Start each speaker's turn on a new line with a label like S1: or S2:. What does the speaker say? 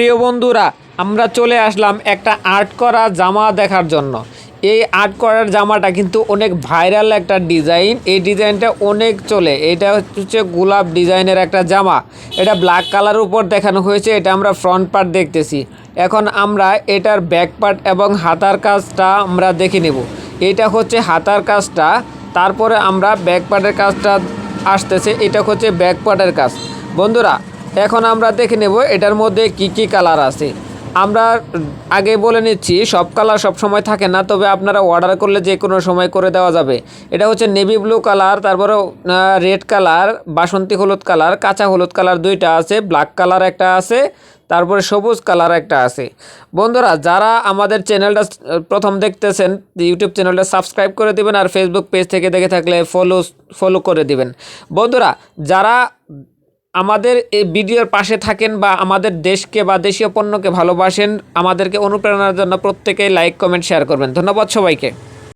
S1: প্রিয় বন্ধুরা, আমরা চলে আসলাম একটা আর্ট করা জামা দেখার জন্য। এই আর্ট করার জামাটা কিন্তু অনেক ভাইরাল একটা ডিজাইন। এই ডিজাইনটা অনেক চলে। এটা হচ্ছে গোলাপ ডিজাইনের একটা জামা। এটা ব্ল্যাক কালার উপর দেখানো হয়েছে, এটা আমরা ফ্রন্ট পার্ট দেখতেছি। এখন আমরা এটার ব্যাক পার্ট এবং হাতার কাজটা আমরা দেখে নেব। এটা হচ্ছে হাতার কাজটা, তারপরে আমরা ব্যাক পার্টের কাজটা আসতেছে, এটা হচ্ছে ব্যাক পার্টের কাজ। বন্ধুরা এখন আমরা দেখে নেব এটার মধ্যে কি কি কালার আছে। আমরা আগে বলে নিচ্ছি, সব কালার সব সময় থাকে না, তবে আপনারা অর্ডার করলে যে কোনো সময় করে দেওয়া যাবে। এটা হচ্ছে নেভি ব্লু কালার তারপরে রেড কালার বাসন্তী হলুদ কালার কাঁচা হলুদ কালার দুইটা আছে ব্ল্যাক কালার একটা আছে, তারপরে সবুজ কালার একটা আছে। বন্ধুরা, যারা আমাদের চ্যানেলটা প্রথম দেখতেছেন ইউটিউব চ্যানেলটা সাবস্ক্রাইব করে দিবেন আর ফেসবুক পেজ থেকে দেখে থাকলে ফলো ফলো করে দিবেন। বন্ধুরা, যারা আমাদের এই ভিডিওর পাশে থাকেন বা আমাদের দেশকে বা দেশীয় পণ্যকে ভালোবাসেন, আমাদেরকে অনুপ্রেরণার জন্য প্রত্যেকেই লাইক কমেন্ট শেয়ার করবেন। ধন্যবাদ সবাইকে।